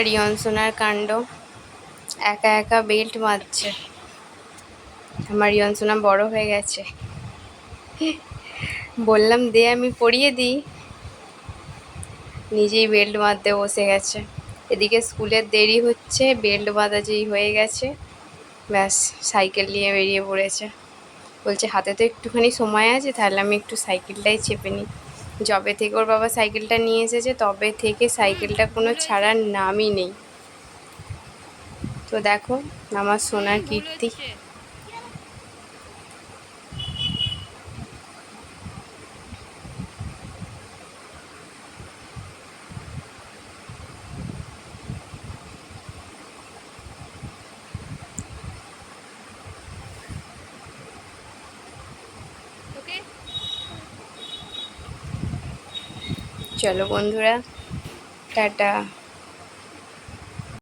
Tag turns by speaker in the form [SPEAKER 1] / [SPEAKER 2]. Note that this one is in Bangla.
[SPEAKER 1] আমার রিয়ন সোনার কাণ্ড। একা একা বেল্ট মারছে। আমার রিয়ন সোনা বড় হয়ে গেছে। বললাম, দে, আমি পরিয়ে দিই। নিজেই বেল্ট বাঁধতে বসে গেছে। এদিকে স্কুলের দেরি হচ্ছে, বেল্ট বাঁধা যেই হয়ে গেছে, ব্যাস, সাইকেল নিয়ে বেরিয়ে পড়েছে। বলছে, হাতে তো একটুখানি সময় আছে, তাহলে আমি একটু সাইকেলটাই চেপে নিই। যবে থেকে ওর বাবা সাইকেলটা নিয়ে এসেছে, তবে থেকে সাইকেলটা কোনো ছাড়ার নামই নেই। তো দেখো, আমার সোনার কীর্তি। চলো বন্ধুরা টাটা।